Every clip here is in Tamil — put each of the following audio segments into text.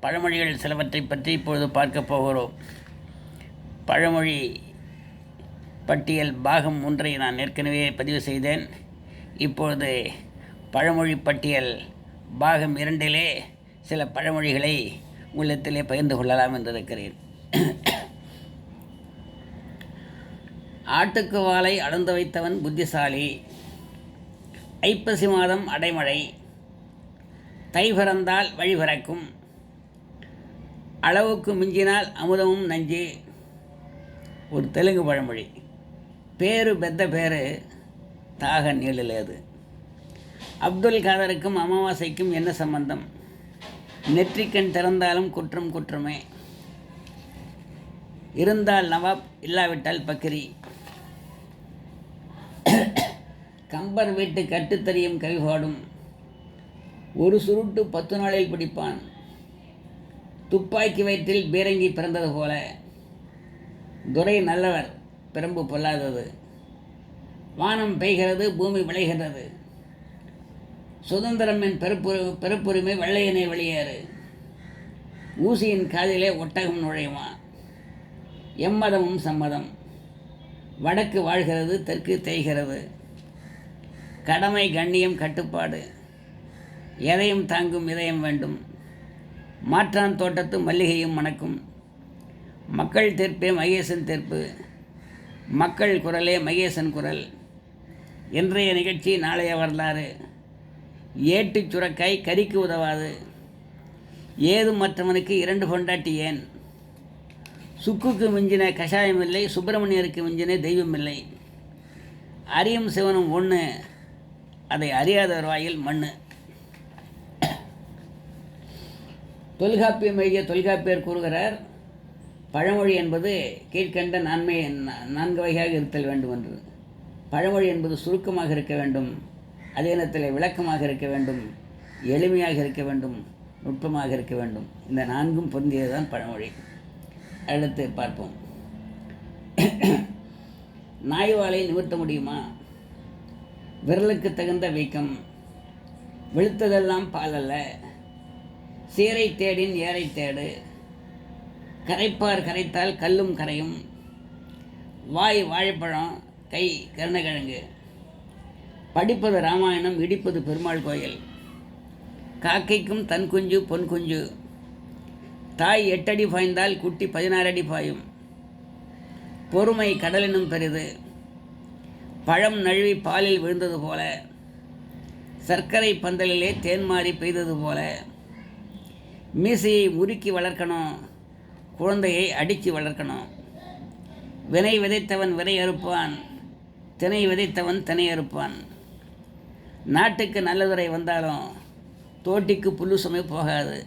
பழமொழிகள் சிலவற்றை பற்றி இப்பொழுது பார்க்கப் போகிறோம். பழமொழி பட்டியல் பாகம் ஒன்றை நான் ஏற்கனவே பதிவு செய்தேன். இப்பொழுது பழமொழி பட்டியல் பாகம் இரண்டிலே சில பழமொழிகளை உள்ளத்திலே பகிர்ந்து கொள்ளலாம் என்றிருக்கிறேன். ஆட்டுக்கு வாளை அளந்து வைத்தவன் புத்திசாலி. ஐப்பசி மாதம் அடைமழை. தை பிறந்தால் வழி பிறக்கும். அளவுக்கு மிஞ்சினால் அமுதமும் நஞ்சு. ஒரு தெலுங்கு பழமொழி. பேரு பெத்த பேரு தாக நீளிலேது அப்துல் காதருக்கும் அமாவாசைக்கும் என்ன சம்பந்தம்? நெற்றிக்கண் திறந்தாலும் குற்றம் குற்றமே. இருந்தால் நவாப் இல்லாவிட்டால் பக்கிரி கம்பர் வீட்டு கட்டுத்தறியும் கவி பாடும். ஒரு சுருட்டு பத்து நாளில் பிடிப்பான். துப்பாக்கி வயிற்றில் பீரங்கி பிறந்தது போல. துரை நல்லவர் பிரம்பு பொல்லாதது. வானம் பெய்கிறது பூமி விளைகிறது சுதந்திரம் என் பெருப்புரிமை வெள்ளையனை வெளியேறு. ஊசியின் காதிலே ஒட்டகம் நுழையுமா? எம்மதமும் சம்மதம். வடக்கு வாழ்கிறது தெற்கு தேய்கிறது. கடமை கண்ணியம் கட்டுப்பாடு. எதையும் தாங்கும் இதயம் வேண்டும். மாற்றான் தோட்டத்து மல்லிகையும் மணக்கும். மக்கள் தீர்ப்பே மகேசன் தீர்ப்பு. மக்கள் குரலே மகேசன் குரல். இன்றைய நிகழ்ச்சி நாளைய வரலாறு. ஏட்டுச் சுரக்காய் கறிக்கு உதவாது. ஏதும் மற்றவனுக்கு இரண்டு பொண்டாட்டி ஏன்? சுக்குக்கு மிஞ்சின கஷாயம் இல்லை சுப்பிரமணியருக்கு மிஞ்சின தெய்வம் இல்லை. அரியும் சிவனும் ஒன்று அதை அறியாதவர் வாயில் மண்ணு. தொல்காப்பியம் எழுதிய தொல்காப்பியர் கூறுகிறார் பழமொழி என்பது கீழ்கண்ட நன்மை நான்கு வகையாக இருத்தல் வேண்டும் என்று. பழமொழி என்பது சுருக்கமாக இருக்க வேண்டும் அதே நேரத்தில் விளக்கமாக இருக்க வேண்டும் எளிமையாக இருக்க வேண்டும் நுட்பமாக இருக்க வேண்டும். இந்த நான்கும் பொருந்தியது தான் பழமொழி. அடுத்து பார்ப்போம். நாய்வாலை நிமிர்த்த முடியுமா? விரலுக்கு தகுந்த வீக்கம். வெளுத்ததெல்லாம் பால் அல்ல சீரை தேடின் ஏரை தேடு. கரைப்பார் கரைத்தால் கல்லும் கரையும். வாய் வாழைப்பழம் கை கருணக்கிழங்கு. படிப்பது ராமாயணம் இடிப்பது பெருமாள் கோயில். காக்கைக்கும் தன் குஞ்சு பொன் குஞ்சு. தாய் எட்டடி பாய்ந்தால் குட்டி பதினாறு அடி பாயும். பொறுமை கடலினும் பெரிது. பழம் நழுவி பாலில் விழுந்தது போல. சர்க்கரை பந்தலிலே தேன்மாறி பெய்தது போல. மீசையை உருக்கி வளர்க்கணும். குழந்தையை அடித்து வளர்க்கணும். வினை விதைத்தவன் விதை அறுப்பான். தினை விதைத்தவன் தினை அறுப்பான். நாட்டுக்கு நல்லதுரை வந்தாலும் தோட்டிக்கு புல்லு சுமை போகாது.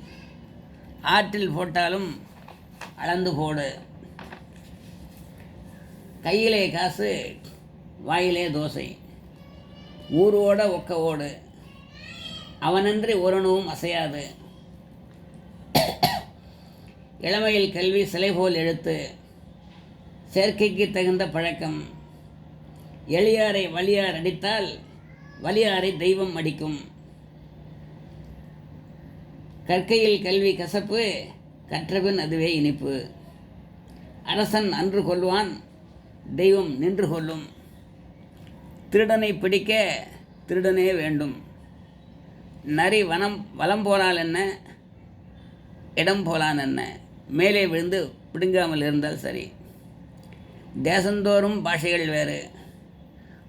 ஆற்றில் போட்டாலும் அளந்து போடு. கையிலே காசு வாயிலே தோசை. ஊரோட ஒக்க ஓடு. அவனன்றி ஒருணவும் அசையாது. இளமையில் கல்வி சிலை போல் எழுத்து சேர்க்கைக்கு தகுந்த பழக்கம். எளியாரை வலியார் அடித்தால் வலியாரை தெய்வம் அடிக்கும். கற்கையில் கல்வி கசப்பு கற்றபின் அதுவே இனிப்பு. அரசன் அன்று கொள்வான் தெய்வம் நின்று கொள்ளும். திருடனை பிடிக்க திருடனே வேண்டும். நரி வனம் வலம் போனால் என்ன? இடம் போலான் என்ன? மேலே விழுந்து பிடுங்காமல் இருந்தால் சரி. தேசந்தோறும் பாஷைகள் வேறு.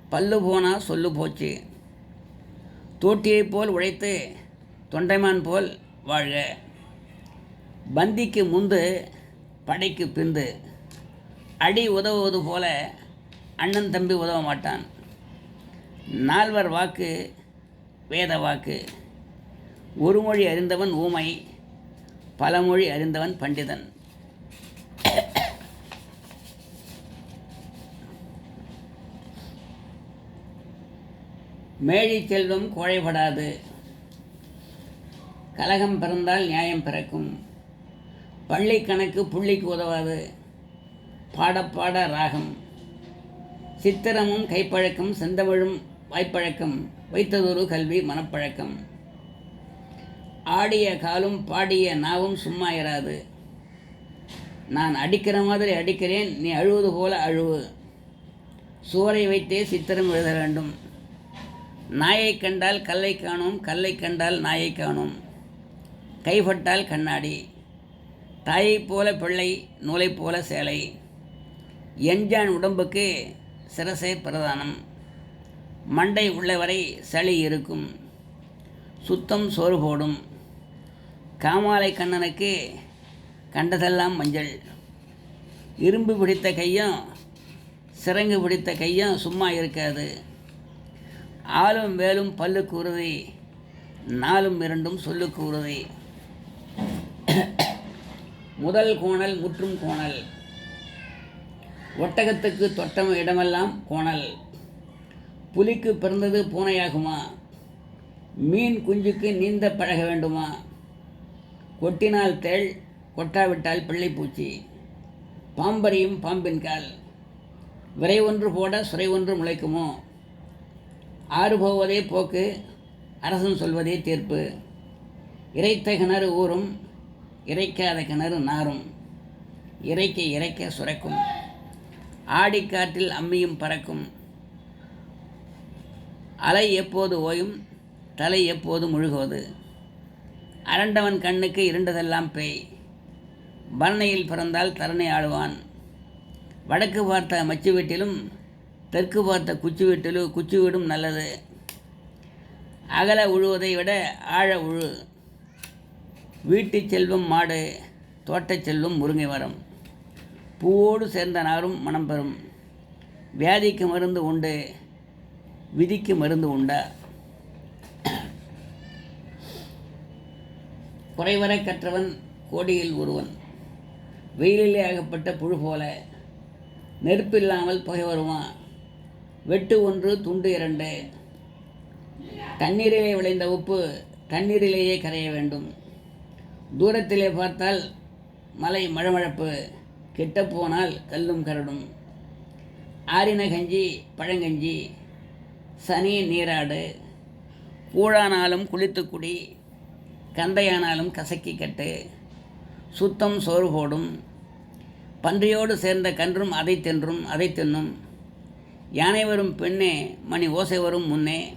பல்லு போனால் சொல்லு போச்சு. தோட்டியைப் போல் உழைத்து தொண்டைமான் போல் வாழ்க. பந்திக்கு முந்து படைக்கு பிந்து. அடி உதவுவது போல அண்ணன் தம்பி உதவ மாட்டான். நால்வர் வாக்கு வேத வாக்கு. ஒரு மொழி அறிந்தவன் ஊமை. பலமொழி அறிந்தவன் பண்டிதன். மேழி செல்வம் குழைபடாது. கலகம் பிறந்தால் நியாயம் பிறக்கும். பள்ளி கணக்கு புள்ளிக்கு உதவாது. பாடப்பாட ராகம். சித்திரமும் கைப்பழக்கம் செந்தமிழும் வாய்ப்பழக்கம் வைத்ததொரு கல்வி மனப்பழக்கம். ஆடிய காலும் பாடிய நாவும் சும்மா இராது. நான் அடிக்கிற மாதிரி அடிக்கிறேன் நீ அழுவது போல அழுவு. சுவரை வைத்தே சித்திரம் எழுத வேண்டும். நாயை கண்டால் கல்லை காணும் கல்லை கண்டால் நாயை காணும். கைப்பட்டால் கண்ணாடி. தாயைப் போல பிள்ளை நூலைப் போல சேலை. எஞ்சான் உடம்புக்கு சிரசே பிரதானம். மண்டை உள்ளவரை சளி இருக்கும். சுத்தம் சோறு போடும். காமாலை கண்ணனுக்கு கண்டதெல்லாம் மஞ்சள். இரும்பு பிடித்த கையும் சிறங்கு பிடித்த கையும் சும்மா இருக்காது. ஆளும் வேலும் பல்லுக்கு உறுதி நாலும் இரண்டும் சொல்லுக்கு உறுதி முதல் கோணல் முற்றும் கோணல். ஒட்டகத்துக்கு தொட்டம் இடமெல்லாம் கோணல். புலிக்கு பிறந்தது பூனையாகுமா? மீன் குஞ்சுக்கு நீந்த பழக வேண்டுமா? கொட்டினால் தேள் கொட்டாவிட்டால் பிள்ளைப்பூச்சி. பாம்பறியும் பாம்பின் கால். விரை ஒன்று போட சுரை ஒன்று முளைக்குமோ? ஆறு போவதே போக்கு அரசன் சொல்வதே தீர்ப்பு. இறைத்த கிணறு ஊறும் இறைக்காத கிணறு நாரும் இறைக்க இறைக்க சுரக்கும். ஆடிக்காற்றில் அம்மியும் பறக்கும். அலை எப்போது ஓயும் தலை எப்போது முழுகுவது? அரண்டவன் கண்ணுக்கு இருண்டதெல்லாம் பேய். பண்ணையில் பிறந்தால் தரணை ஆடுவான் வடக்கு பார்த்த மச்சு வீட்டிலும் தெற்கு பார்த்த குச்சி வீட்டிலும் குச்சி வீடும் நல்லது. அகல உழுவதை விட ஆழ உழு. வீட்டுச் செல்வம் மாடு தோட்டச் செல்வம் முருங்கை மரம். பூவோடு சேர்ந்த நாரும் மனம் பெறும். வியாதிக்கு மருந்து உண்டு விதிக்கு மருந்து உண்டா? குறைவர கற்றவன் கோடியில் ஒருவன். வெயிலிலே ஆகப்பட்ட புழு போல நெருப்பில்லாமல் புகை வருவான் வெட்டு ஒன்று துண்டு இரண்டு. தண்ணீரிலே விளைந்த உப்பு தண்ணீரிலேயே கரைய வேண்டும். தூரத்திலே பார்த்தால் மலை மழமழப்பு கிட்ட போனால் கல்லும் கரடும். ஆறின கஞ்சி பழங்கஞ்சி சனி நீராடு. கூழானாலும் குளித்து குடி கந்தையானாலும் கசக்கி கட்டு சுத்தம் சோறு போடும். பன்றியோடு சேர்ந்த கன்றும் அதை தின்றும் அதை தின்னும். யானை வரும் பெண்ணே மணி ஓசை வரும் முன்னே.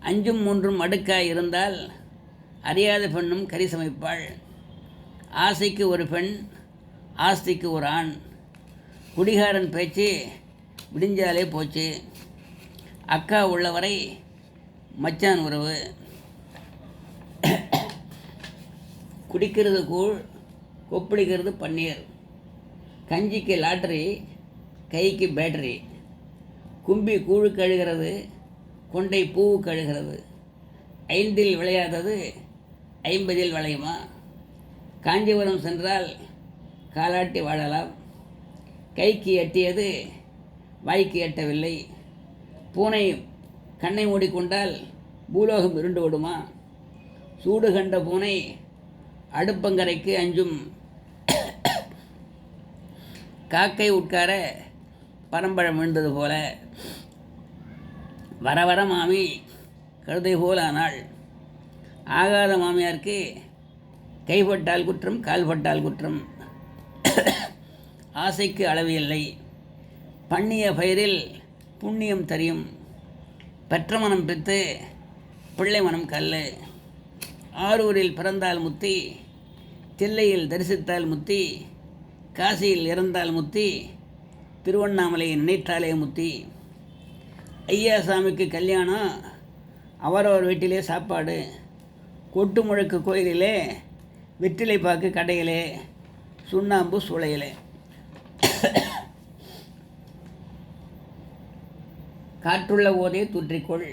அஞ்சும் மூன்றும் அடுக்காய் இருந்தால் அறியாத பெண்ணும் கறி சமைப்பாள். ஆசைக்கு ஒரு பெண் ஆஸ்திக்கு ஒரு ஆண். குடிகாரன் பேச்சு விடிஞ்சாலே போச்சு. அக்கா உள்ளவரை மச்சான் உறவு. குடிக்கிறது கூழ் கொப்பளிக்கிறது பன்னீர். கஞ்சிக்கு லாட்டரி கைக்கு பேட்டரி. கும்பி கூழு கழுகிறது கொண்டை பூ கழுகிறது. ஐந்தில் விளையாதது ஐம்பதில் விளையுமா? காஞ்சிபுரம் சென்றால் காலாட்டி வாழலாம். கைக்கு எட்டியது வாய்க்கு எட்டவில்லை. பூனை கண்ணை மூடிக்கொண்டால் பூலோகம் இருண்டு விடுமா? சூடு கண்ட பூனை அடுப்பங்கரைக்கு அஞ்சும். காக்கை உட்கார பரம்பழம் விழுந்தது போல. வர வர மாமி. கழுதை போல் ஆனாள். ஆகாத மாமியாருக்கு கைப்பட்டால் குற்றம் கால்பட்டால் குற்றம். ஆசைக்கு அளவு இல்லை. பண்ணிய பயிரில் புண்ணியம் தெரியும். பெற்ற மனம் பித்து பிள்ளை மனம் கல்லு. ஆரூரில் பிறந்தால் முத்தி தில்லையில் தரிசித்தால் முத்தி காசியில் இறந்தால் முத்தி திருவண்ணாமலையை நினைத்தாலே முத்தி. ஐயா சாமிக்கு கல்யாணம் அவரவர் வீட்டிலே சாப்பாடு கொட்டு முழக்கு கோயிலிலே வெற்றிலை பாக்கு கடையிலே சுண்ணாம்பு சூளையிலே. காற்றுள்ள ஓதே தூற்றிக்கொள்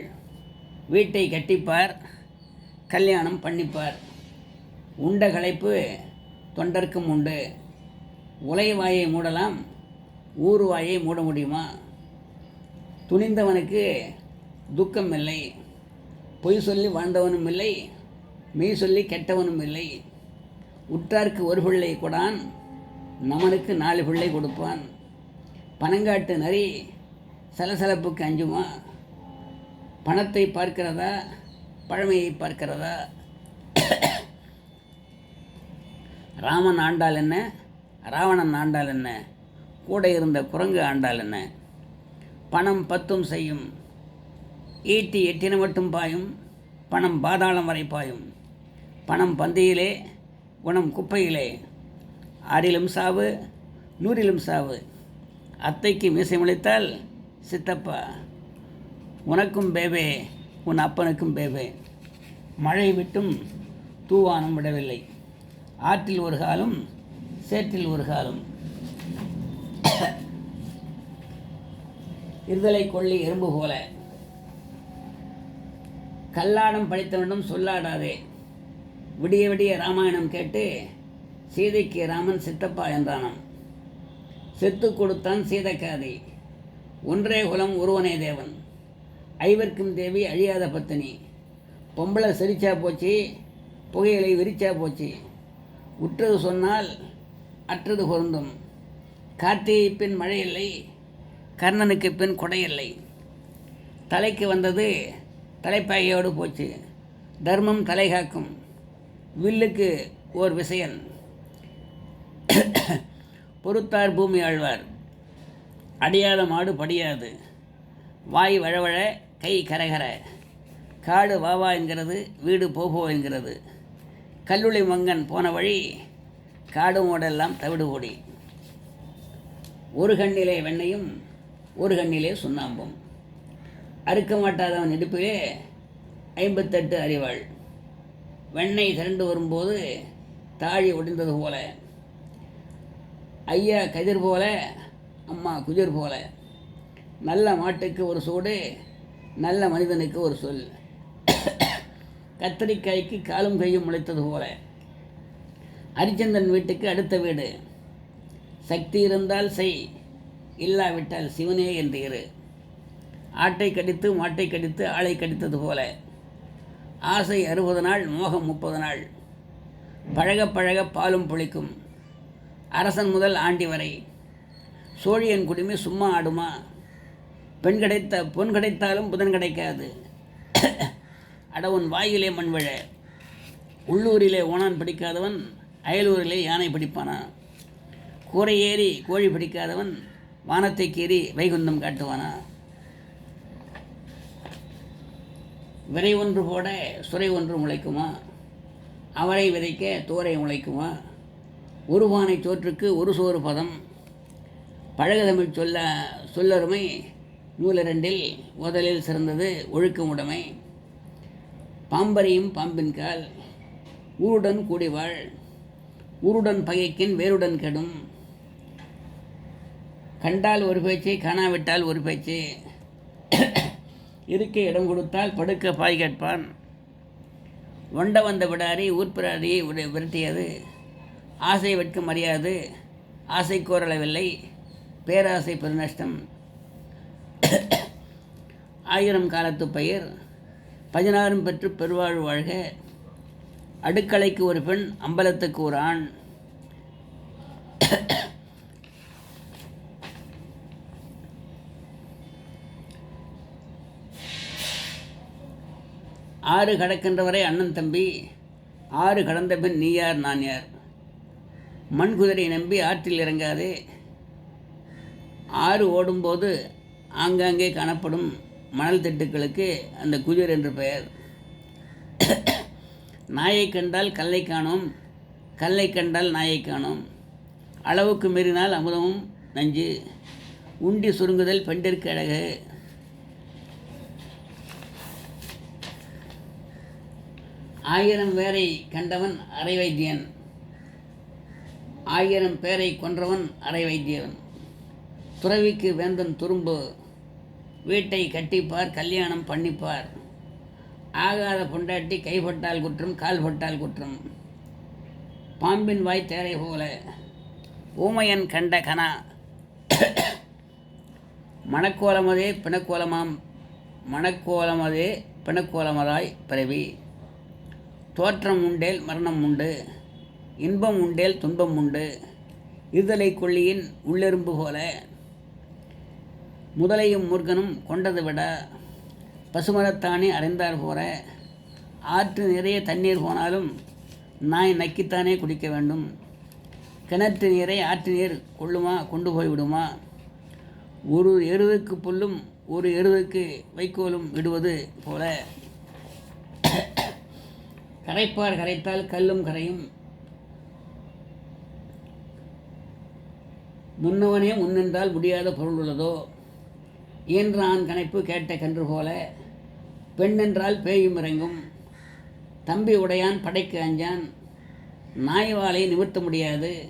வீட்டை கட்டிப்பார் கல்யாணம் பண்ணிப்பார். உண்ட களைப்பு தொண்டர்க்கும் உண்டு. உலை வாயை மூடலாம் ஊர் வாயை மூட முடியுமா? துணிந்தவனுக்கு துக்கம் இல்லை. பொய் சொல்லி வாழ்ந்தவனும் இல்லை மெய் சொல்லி கெட்டவனும் இல்லை. உற்றார்க்கு ஒரு பிள்ளை கொடான் நமனுக்கு நாலு பிள்ளை கொடுப்பான். பனங்காட்டு நரி சலசலப்புக்கு அஞ்சுமா? பணத்தை பார்க்கிறதா? பழமையை பார்க்கிறதா? ராமன் ஆண்டால் என்ன? ராவணன் ஆண்டால் என்ன? கூட இருந்த குரங்கு ஆண்டால் என்ன? பணம் பத்தும் செய்யும். ஈட்டி எட்டின மட்டும் பாயும். பணம் பாதாளம் வரை பாயும். பணம் பந்தியிலே குணம் குப்பையிலே. ஆறிலும் சாவு நூறிலும் சாவு. அத்தைக்கு மீசை முளைத்தால் சித்தப்பா உனக்கும் பேபே உன் அப்பனுக்கும் பேபே. மழை விட்டும் தூவானம் விடவில்லை. ஆற்றில் ஒரு காலம் சேற்றில் ஒரு காலம். இருதலை கொள்ளி எறும்பு போல. கல்லாடம் படித்தவனும் சொல்லாடாதே. விடிய விடிய ராமாயணம் கேட்டு சீதைக்கு ராமன் சித்தப்பா என்றானாம். செத்து கொடுத்தான் சீதக்காதி ஒன்றே குலம் ஒருவனே தேவன். ஐவர்க்கும் தேவி அழியாத பத்தினி. பொம்பளை சிரிச்சா போச்சு புகையிலை விரிச்சா போச்சு. உற்றது சொன்னால் அற்றது பொருந்தும். கார்த்திகை பின் மழை இல்லை கர்ணனுக்கு பின் கொடை இல்லை தலைக்கு வந்தது தலைப்பாகையோடு போச்சு. தர்மம் தலை காக்கும். வில்லுக்கு ஓர் விசையன். பொறுத்தார் பூமி ஆழ்வார். அடியாத மாடு படியாது. வாய் வழவழ கை கரகர. காடு வாவா என்கிறது வீடு போபோ என்கிறது. கல்லுளி மங்கன் போன வழி காடு மோடெல்லாம் தவிடு ஓடி. ஒரு கண்ணிலே வெண்ணையும் ஒரு கண்ணிலே சுண்ணாம்பும். அறுக்க மாட்டாதவன் இடுப்பிலே ஐம்பத்தெட்டு அறிவாள் வெண்ணெய் திரண்டு வரும்போது தாழி ஒடிந்தது போல. ஐயா கதிர் போல அம்மா குதிர் போல. நல்ல மாட்டுக்கு ஒரு சூடு நல்ல மனிதனுக்கு ஒரு சொல். கத்தரிக்காய்க்கு காலும் கையும் முளைத்தது போல. ஹரிச்சந்திரன் வீட்டுக்கு அடுத்த வீடு. சக்தி இருந்தால் செய் இல்லாவிட்டால் சிவனே என்று இரு. ஆட்டை கடித்து மாட்டை கடித்து ஆளை கடித்தது போல. ஆசை அறுபது நாள் மோகம் முப்பது நாள். பழக பழக பாலும் புளிக்கும் அரசன் முதல் ஆண்டி வரை. சோழியன் குடிமை சும்மா ஆடுமா? பெண் கிடைத்த பொன் கிடைத்தாலும் புதன் கிடைக்காது. அடவன் வாயிலே மண் விழ. உள்ளூரிலே ஓனான் பிடிக்காதவன் அயலூரிலே யானை பிடிப்பானா? கூரை ஏறி கோழி பிடிக்காதவன் வானத்தை கீறி வைகுந்தம் காட்டுவானா? விரை ஒன்று போட சுரை ஒன்று முளைக்குமா? அவரை விதைக்க தோரை முளைக்குமா? ஒரு பானை சோற்றுக்கு ஒரு சோறு பதம். பழகுதமிழ் சொல்ல சொல்லருமை நூலிரண்டில் முதலில் சிறந்தது ஒழுக்கமுடைமை பாம்பரையும் பாம்பின் கால் ஊருடன் கூடி வாழ் ஊருடன் பகைக்கின் வேருடன் கெடும். கண்டால் ஒரு பேச்சு காணாவிட்டால் ஒரு பேச்சு. இருக்க இடம் கொடுத்தால் படுக்க பாய் கேட்பான். ஒண்ட வந்த விடாரி ஊர்பிராரியை விட- விரட்டியது. ஆசை வெட்கம் அறியாது. ஆசை கோரளவில்லை. பேராசை பெருநஷ்டம். ஆயிரம் காலத்து பயிர். பதினாறும் பெற்று பெருவாழ் வாழ்க. அடுக்கலைக்கு ஒரு பெண் அம்பலத்துக்கு ஒரு ஆண். ஆறு கடக்கின்றவரை அண்ணன் தம்பி ஆறு கடந்த பின் நீ யார் நான் யார்? மண் குதிரை நம்பி ஆற்றில் இறங்காதே. ஆறு ஓடும்போது ஆங்காங்கே காணப்படும். மணல் திட்டுக்களுக்கு அந்த குதிர் என்று பெயர். நாயை கண்டால் கல்லை காணோம் கல்லை கண்டால் நாயை காணோம். அளவுக்கு மீறினால் அமுதமும் நஞ்சு. உண்டி சுருங்குதல் பெண்டிற்கு அழகு. ஆயிரம் பேரை கண்டவன் அரை வைத்தியன். ஆயிரம் பேரை கொன்றவன் அரை வைத்தியன். துறவிக்கு வேந்தன் துரும்பு. வீட்டை கட்டிப்பார் கல்யாணம் பண்ணிப்பார். ஆகாத பொண்டாட்டி கைப்பட்டால் குற்றம் கால்பட்டால் குற்றம். பாம்பின் வாய் தேரை போல. ஊமையன் கண்ட கனா. மணக்கோலமதே பிணக்கோலமாம் மணக்கோலமதே பிணக்கோலமதாய் பிறவி. தோற்றம் உண்டேல் மரணம் உண்டு இன்பம் உண்டேல் துன்பம் உண்டு. இருதலை கொள்ளியின் உள்ளெரும்பு போல. முதலையும் முருகனும் கொண்டது விட பசுமரத்தானே அறைந்தார் போல ஆற்று நிறைய தண்ணீர் போனாலும் நாய் நக்கித்தானே குடிக்க வேண்டும். கிணற்று நீரை ஆற்று நீர் கொள்ளுமா கொண்டு போய் விடுமா? ஒரு எருதுக்கு புல்லும் ஒரு எருதுக்கு வைக்கோலும் விடுவது போல. கரைப்பார் கரைத்தால் கல்லும் கரையும். முன்னவனே முன்னின்றால் முடியாத பொருள் உள்ளதோ? இயன்றான் கணைப்பு கேட்ட கன்று போல. பெண்ணென்றால் பேயும் இறங்கும். தம்பி உடையான் படைக்கு அஞ்சான். நாய்வாலை நிமிர்த்த முடியாது.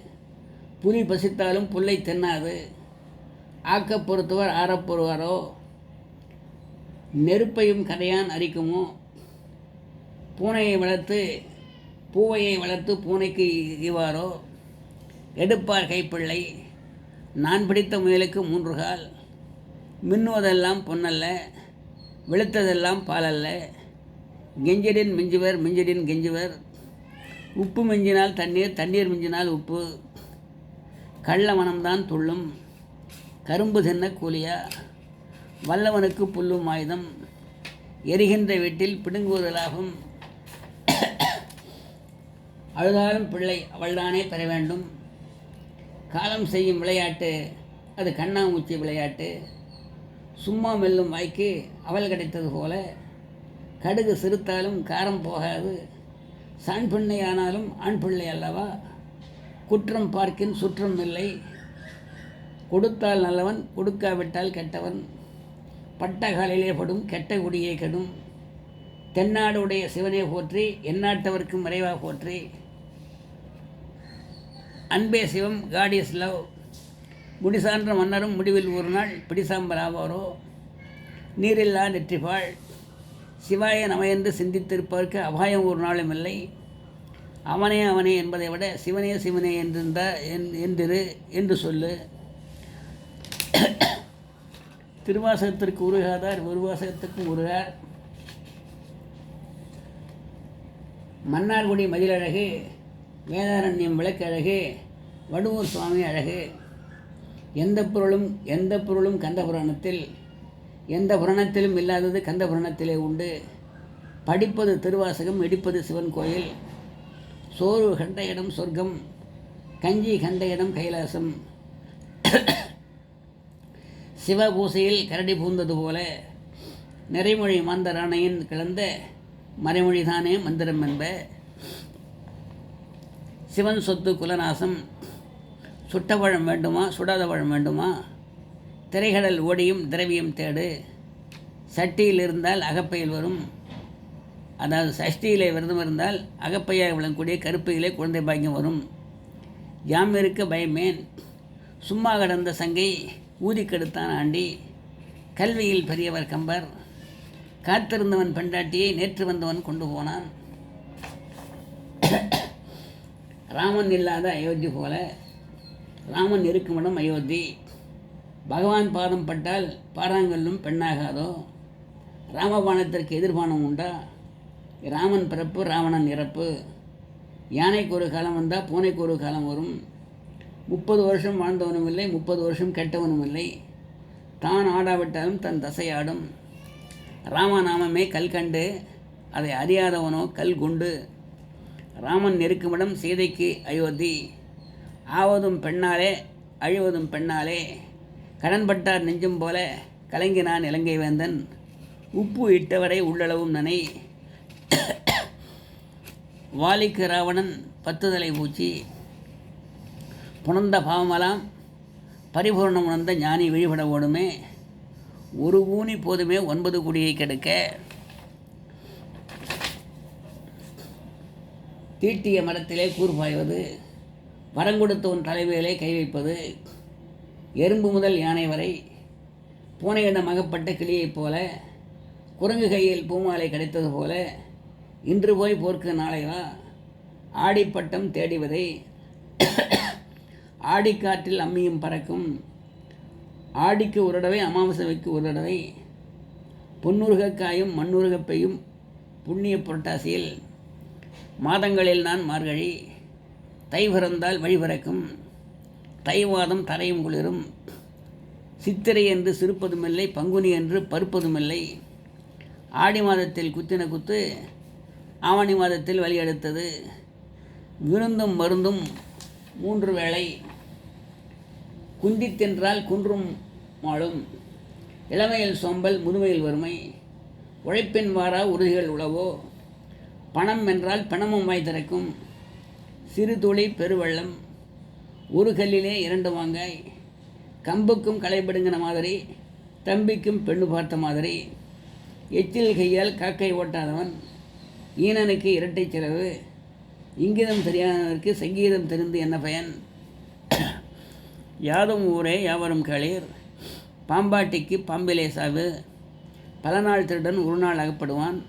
புலி பசித்தாலும் புல்லை தின்னாது. ஆக்கப் பொறுத்தவர் ஆறப்பொறுவாரோ நெருப்பையும் கரையான் அரிக்குமோ? பூனையை வளர்த்து பூவையை வளர்த்து பூனைக்கு ஈவாரோ எடுப்பார் கைப்பிள்ளை. நான் பிடித்த முயலுக்கு மூன்று கால். மின்னுவதெல்லாம் பொன்னல்ல வெளுத்ததெல்லாம் பாலல்ல. கெஞ்சடின் மிஞ்சுவர் மிஞ்சிடின் கெஞ்சுவர். உப்பு மிஞ்சினால் தண்ணீர் தண்ணீர் மிஞ்சினால் உப்பு. கள்ள மனம்தான் துள்ளும் கரும்பு தின்ன கூலியா. வல்லவனுக்கு புல்லும் ஆயுதம் எரிகின்ற வீட்டில் பிடுங்குவதலாகும். அழுதாலும் பிள்ளை அவள்தானே பெற வேண்டும். காலம் செய்யும் விளையாட்டு அது கண்ணாமூச்சி விளையாட்டு. சும்மா மெல்லும் வாய்க்கு அவல் கிடைத்தது போல. கடுகு சிறுத்தாலும் காரம் போகாது. சாண் பிள்ளை ஆனாலும் ஆண் பிள்ளை அல்லவா? குற்றம் பார்க்கின் சுற்றம் இல்லை. கொடுத்தால் நல்லவன் கொடுக்காவிட்டால் கெட்டவன். பட்ட காலிலே படும் கெட்ட குடியே கெடும். தென்னாடுடைய சிவனே போற்றி எந்நாட்டவர்க்கும் மறைவாக போற்றி. அன்பே சிவம் காட் இஸ் லவ் முடிசான்ற மன்னரும் முடிவில் ஒரு நாள் பிடிசாம்பல் ஆவாரோ? நீரில்லா நெற்றிபாள் சிவாய நமையென்று சிந்தித்திருப்பதற்கு அபாயம் ஒரு நாளும் இல்லை. அவனே அவனே என்பதை விட சிவனே சிவனே என்றிருந்த என்- என்றிரு என்று சொல்லு. திருவாசகத்திற்கு உருகாதார் உருவாசகத்துக்கும் உருகார். மன்னார்குடி மதிலழகு வேதாரண்யம் விளக்கழகு வடுவூர் சுவாமி அழகு. எந்த பொருளும் எந்த பொருளும் கந்த புராணத்தில் எந்த புராணத்திலும் இல்லாதது கந்த புராணத்திலே உண்டு. படிப்பது திருவாசகம் இடிப்பது சிவன் கோயில். சோறு கண்ட இடம் சொர்க்கம் கஞ்சி கண்ட இடம் கைலாசம். சிவ பூசையில் கரடி பூந்தது போல நிறைமொழி மாந்தராணையின் கிளந்த மறைமொழிதானே மந்திரம் என்ப. சிவன் சொத்து குலநாசம் சுட்ட பழம் வேண்டுமா சுடாத பழம் வேண்டுமா? திரைகடல் ஓடியும் திரவியம் தேடு. சட்டியில் இருந்தால் அகப்பையில் வரும். அதாவது சஷ்டியிலே விரதம் இருந்தால் அகப்பையாக விளங்கக்கூடிய கருப்பையிலே குழந்தை பாக்கியம் வரும். யாம் இருக்க பயமேன்? சும்மா கடந்த சங்கை ஊதி கெடுத்தான் ஆண்டி. கல்வியில் பெரியவர் கம்பர். காத்திருந்தவன் பெண்டாட்டியை நேற்று வந்தவன் கொண்டு போனான். ராமன் இல்லாத அயோத்தி போல. ராமன் இருக்கும் இடம் அயோத்தி. பகவான் பாதம் பட்டால் பாறாங்கல்லும் பெண்ணாகாதோ? ராமபானத்திற்கு எதிர்பானம் உண்டா? ராமன் பிறப்பு ராவணன் இறப்பு. யானைக்கு ஒரு காலம் வந்தால் பூனைக்கு ஒரு காலம் வரும். முப்பது வருஷம் வாழ்ந்தவனும் இல்லை முப்பது வருஷம் கெட்டவனும் இல்லை. தான் ஆடாவிட்டாலும் தன் தசை ஆடும். ராமநாமமே கல் கண்டு அதை அறியாதவனோ கல் குண்டு. ராமன் நெருக்குமிடம் சீதைக்கு அயோத்தி. ஆவதும் பெண்ணாலே அழிவதும் பெண்ணாலே கடன்பட்டார் நெஞ்சும் போல கலங்கினான் இலங்கை வேந்தன். உப்பு இட்டவரை உள்ளளவும் நனை. வாலிக்கு ராவணன் பத்துதலை பூச்சி. புணர்ந்த பாவமெல்லாம் பரிபூர்ணம் உணர்ந்த ஞானி விழிபட ஓடுமே. ஒரு ஊனி போதுமே ஒன்பது குடியை கெடுக்க. தீட்டிய மரத்திலே கூறுபாய்வது பாய்வது வரங்கொடுத்தவன் தலைமையிலே கை வைப்பது எறும்பு முதல் யானை வரை பூனையிடம் அகப்பட்ட கிளியைப் போல குரங்கு கையில் பூமாலை கிடைத்தது போல இன்று போய் போர்க்கு நாளைவா ஆடிப்பட்டம் தேடிவதை ஆடிக்காற்றில் அம்மியும் பறக்கும் ஆடிக்கு ஒரு தடவை அமாவாசைக்கு ஒரு தடவை பொன்னுருகக்காயும் மண்ணுருகப்பையும் புண்ணிய புரட்டாசியில் மாதங்களில் நான் மார்கழி தை பிறந்தால் வழி பிறக்கும் தை தரையும் குளிரும். சித்திரை என்று சிரிப்பதுமில்லை பங்குனி என்று பருப்பதுமில்லை. ஆடி மாதத்தில் குத்தின குத்து ஆவணி மாதத்தில் வழி எடுத்தது விருந்தும் மருந்தும் மூன்று வேளை. குந்தித்தென்றால் குன்றும் மாளும் இளமையில் சோம்பல் முதுமையில் வறுமை. உழைப்பின் வாரா உறுதிகள் உளவோ பணம் என்றால் பணமும் வாய் திறக்கும். சிறு துளி பெருவெள்ளம் ஒரு கல்லிலே இரண்டு வாங்காய் கம்புக்கும் களைபடுங்கிற மாதிரி தம்பிக்கும் பெண்ணு பார்த்த மாதிரி எச்சில் கையால் காக்கை ஓட்டாதவன் ஈனனுக்கு இரட்டை செலவு இங்கிதம் தெரியாதவனுக்கு சங்கீதம் தெரிந்து என்ன பயன்? யாதும் ஊரே யாவரும் களீர் பாம்பாட்டிக்கு பாம்பிலே சாவு பல நாள் திருடன் ஒரு நாள் அகப்படுவான்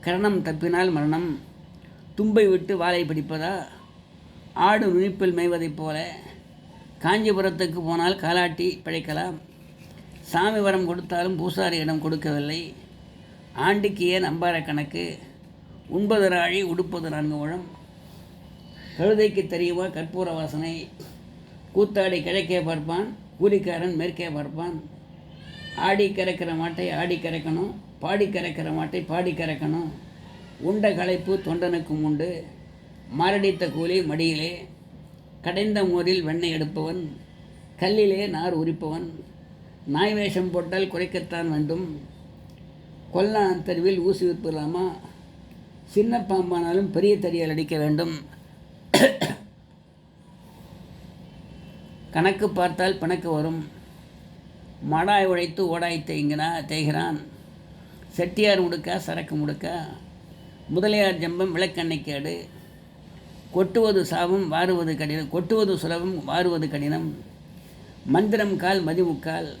கரணம் தப்பினால் மரணம் தும்பை விட்டு வாழை பிடிப்பதா? ஆடு நுழிப்பில் மேய்வதைப் போல காஞ்சிபுரத்துக்கு போனால் காலாட்டி பிழைக்கலாம். சாமி வரம் கொடுத்தாலும் பூசாரியிடம் கொடுக்கவில்லை. ஆண்டுக்கு ஏன் அம்பார கணக்கு? உண்பது ராழி உடுப்பது நான்கு முழம். கழுதைக்கு தெரியுமா கற்பூர வாசனை? கூத்தாடி கிழக்கே பார்ப்பான் கூலிக்காரன் மேற்கே பார்ப்பான். ஆடி கறக்கிற மாட்டை ஆடி கறக்கணும் பாடி கறக்கிற மாட்டை பாடி கறக்கணும் உண்ட களைப்பு தொண்டனுக்கும் உண்டு. மாரடித்த கூலி மடியிலே கடைந்த மோரில் வெண்ணெய் எடுப்பவன் கல்லிலே நார் உரிப்பவன் நாய் வேஷம் போட்டால் குறைக்கத்தான் வேண்டும். கொல்லான் தெருவில் ஊசி விற்பலாமா சின்ன பாம்பானாலும் பெரிய தறியால் அடிக்க வேண்டும். கணக்கு பார்த்தால் பிணக்கு வரும். மாடாய் உழைத்து ஓடாய் தேய்ங்கினா தேய்கிறான். செட்டியார் முடுக்க சரக்கு முடுக்க? முதலியார் ஜம்பம் கேடு கொட்டுவது சாபம் வாருவது கடினம். கொட்டுவது சுலபம் வாருவது கடினம். மந்திரம் கால் மதிமுக்கால்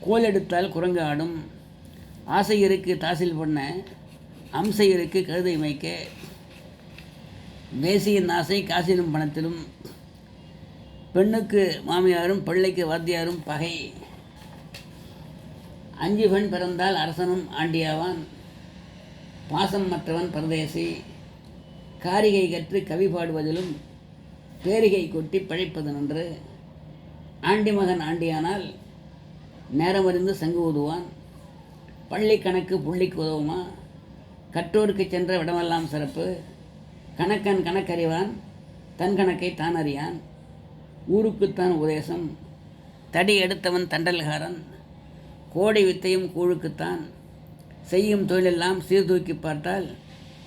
கோல். எடுத்தால் குரங்கு ஆடும். ஆசை இருக்கு தாசில் பண்ண. அம்சை இருக்கு கழுதை மேய்க்க. வேசியின் ஆசை காசிலும் பணத்திலும். பெண்ணுக்கு மாமியாரும் பிள்ளைக்கு வாத்தியாரும் பகை. அஞ்சு பெண் பிறந்தால் அரசனும் ஆண்டியாவான். பாசம் மற்றவன் பரதேசி. காரிகை கற்று கவி பாடுவதிலும் பேரிகை கொட்டி பழைப்பதனன்று நன்று ஆண்டி மகன் ஆண்டியானால் நேரமறிந்து சங்கு ஊதுவான். பள்ளி கணக்கு புள்ளிக்கு உதவுமா? கற்றோருக்கு சென்ற விடமெல்லாம் சிறப்பு. கணக்கன் கணக்கறிவான் தன் கணக்கை தான் அறியான். ஊருக்குத்தான் உபதேசம். தடி எடுத்தவன் தண்டல்காரன். கோடை வித்தையும் கூழுக்குத்தான். செய்யும் தொழிலெல்லாம் சீர்தூக்கி பார்த்தால்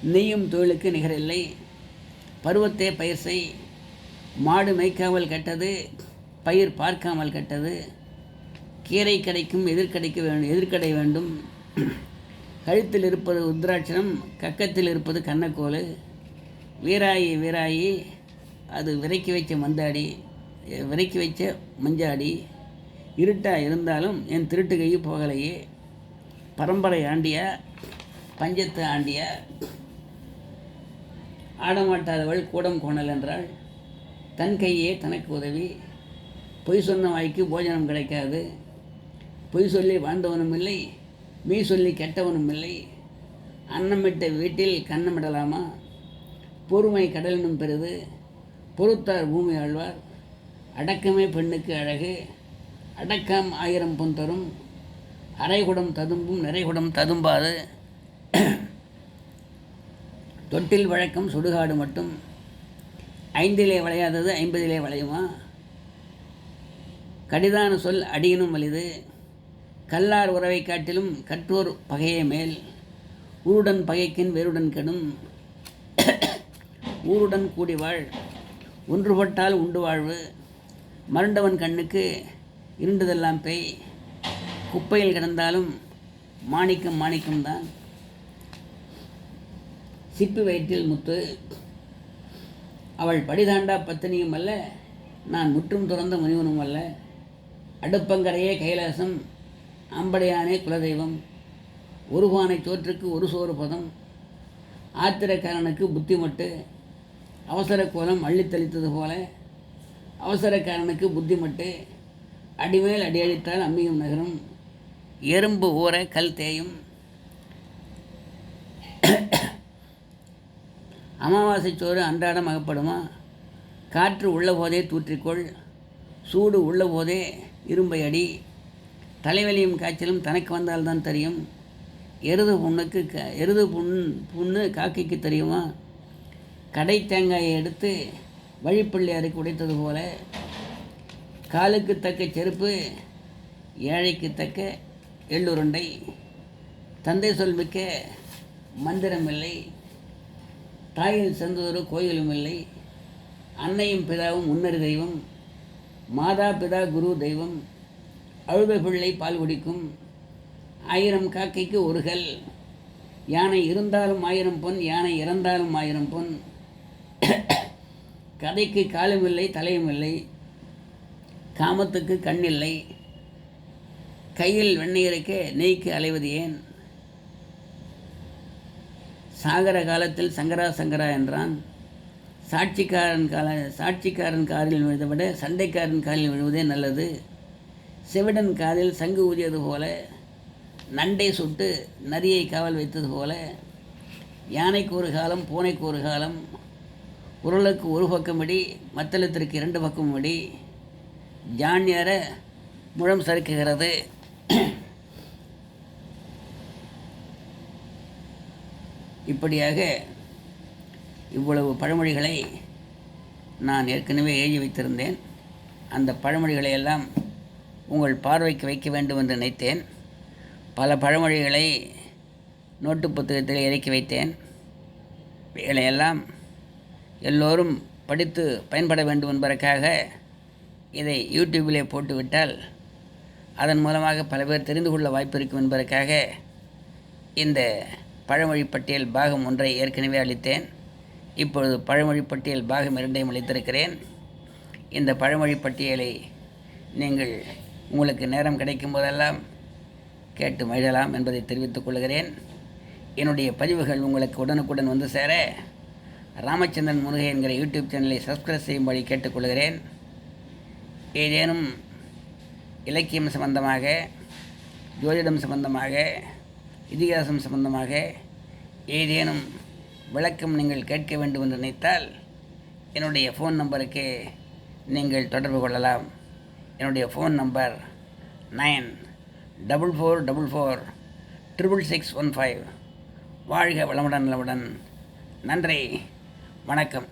நெய்யும் தொழிலுக்கு நிகரில்லை. பருவத்தே பயிர் செய் மாடு மேய்க்காமல் கெட்டது பயிர் பார்க்காமல் கெட்டது கீரை கிடைக்கும் எதிர்கடைக்க வேண்டும் எதிர்கடை வேண்டும். கழுத்தில் இருப்பது உத்ராட்சணம் கக்கத்தில் இருப்பது கண்ணக்கோல் வீராயி வீராயி அது விரைக்கி வைச்ச மந்தாடி விரைக்கி வைச்ச மஞ்சாடி. இருட்டாக இருந்தாலும் என் திருட்டு கை போகலையே. பரம்பரை ஆண்டியா பஞ்சத்து ஆண்டியா. ஆடமாட்டாதவள் கூடம் கோணல் என்றாள். தன் கையே தனக்கு உதவி. பொய் சொன்ன வாய்க்கு போஜனம் கிடைக்காது. பொய் சொல்லி வாழ்ந்தவனும் இல்லை மெய் சொல்லி கெட்டவனும் இல்லை. அன்னமிட்ட வீட்டில் கண்ணமிடலாமா பொறுமை கடலினும் பெரிது. பொறுத்தார் பூமி ஆழ்வார். அடக்கமே பெண்ணுக்கு அழகு. அடக்கம் ஆயிரம் பொன் தரும். அரைகுடம் ததும்பும் நிறைகுடம் ததும்பாது. தொட்டில் வழக்கம் சுடுகாடு மட்டும். ஐந்திலே விளையாதது ஐம்பதிலே விளையுமா? கடிதான சொல் அடியினும் வலிது. கல்லார் உறவை காட்டிலும் கற்றோர் பகையே மேல். ஊருடன் பகைக்கின் வேருடன் கெடும். ஊருடன் கூடி வாழ். ஒன்றுபட்டால் உண்டு வாழ்வு. மருண்டவன் கண்ணுக்கு இருண்டதெல்லாம் பேய். குப்பையில் கிடந்தாலும் மாணிக்கம் மாணிக்கம்தான். சிப்பி வயிற்றில் முத்து. அவள் படிதாண்டா பத்தினியும் அல்ல நான் முற்றும் துறந்த முனிவனும் அல்ல. அடுப்பங்கரையே கைலாசம் அம்படையானே குலதெய்வம். ஒரு பானை சோற்றுக்கு ஒரு சோறு பதம். ஆத்திரக்காரனுக்கு புத்தி மட்டு அவசர கோலம் அள்ளித்தளித்தது போல அவசரக்காரனுக்கு புத்தி மட்டு அடிமேல் அடி அடித்தால் அம்மியும் நகரும். எறும்பு ஊற கல் தேயும். அமாவாசை சோறு அன்றாடம் அகப்படுமா? காற்று உள்ள போதே தூற்றிக்கொள் சூடு உள்ள போதே இரும்பை அடி தலைவலியும் காய்ச்சலும் தனக்கு வந்தால்தான் தெரியும். எருது புண்ணுக்கு க எருது புண் புண்ணு காக்கைக்கு தெரியுமா? கடை தேங்காயை எடுத்து வழிப்பிள்ளையாருக்கு உடைத்தது போல காலுக்கு தக்க செருப்பு ஏழைக்கு தக்க எள்ளுருண்டை. தந்தை சொல்மிக்க மந்திரமில்லை தாயில் சிறந்ததொரு கோயிலும் இல்லை. அன்னையும் பிதாவும் முன்னறி தெய்வம் மாதா பிதா குரு தெய்வம் அழுத பிள்ளை பால் குடிக்கும் ஆயிரம் காக்கைக்கு ஒரு கல். யானை இருந்தாலும் ஆயிரம் பொன் யானை இறந்தாலும் ஆயிரம் பொன். கதைக்கு காலும் இல்லை தலையும் இல்லை. காமத்துக்கு கண்ணில்லை கையில் வெண்ணெய் நெய்க்கு அலைவது ஏன்? சாகர காலத்தில் சங்கரா சங்கரா என்றான். சாட்சிக்காரன் கால சாட்சிக்காரன் காரில் விழுவதை விட சண்டைக்காரன் காலில் விழுவதே நல்லது. செவிடன் காதில் சங்கு ஊதியது போல நண்டை சுட்டு நரியை காவல் வைத்தது போல யானைக்கு ஒரு காலம் பூனைக்கு ஒரு காலம் உருளுக்கு ஒரு பக்கம் இடி மத்தளத்திற்கு இரண்டு பக்கம் இடி ஜான்யர முழம் சறுக்குகிறது. இப்படியாக இவ்வளவு பழமொழிகளை நான் ஏற்கனவே எழுதி வைத்திருந்தேன். அந்த பழமொழிகளை எல்லாம் உங்கள் பார்வைக்கு வைக்க வேண்டும் என்று நினைத்தேன். பல பழமொழிகளை நோட்டு புத்தகத்தில் இறக்கி வைத்தேன். இவைகளையெல்லாம் எல்லோரும் படித்து பயன்பட வேண்டும் என்பதற்காக இதை யூடியூபிலே போட்டுவிட்டால் அதன் மூலமாக பல பேர் தெரிந்து கொள்ள வாய்ப்பு இருக்கும் என்பதற்காக இந்த பழமொழி பட்டியல் பாகம் ஒன்றை ஏற்கனவே அளித்தேன். இப்பொழுது பழமொழி பட்டியல் பாகம் இரண்டையும் அளித்திருக்கிறேன். இந்த பழமொழி பட்டியலை நீங்கள் உங்களுக்கு நேரம் கிடைக்கும் போதெல்லாம் கேட்டு மகிழலாம் என்பதை தெரிவித்துக் கொள்கிறேன். என்னுடைய பதிவுகள் உங்களுக்கு உடனுக்குடன் வந்து சேர ராமச்சந்திரன் முருகை என்கிற யூடியூப் சேனலை சப்ஸ்கிரைப் செய்யும்படி கேட்டுக்கொள்கிறேன். ஏதேனும் இலக்கியம் சம்பந்தமாக ஜோதிடம் சம்பந்தமாக இதிகாசம் சம்பந்தமாக ஏதேனும் விளக்கம் நீங்கள் கேட்க வேண்டும் என்று நினைத்தால் என்னுடைய ஃபோன் நம்பருக்கு நீங்கள் தொடர்பு கொள்ளலாம். என்னுடைய phone number nine double four double four triple six one five. வாழ்க வளமுடன் நலமுடன் நன்றி. வணக்கம்.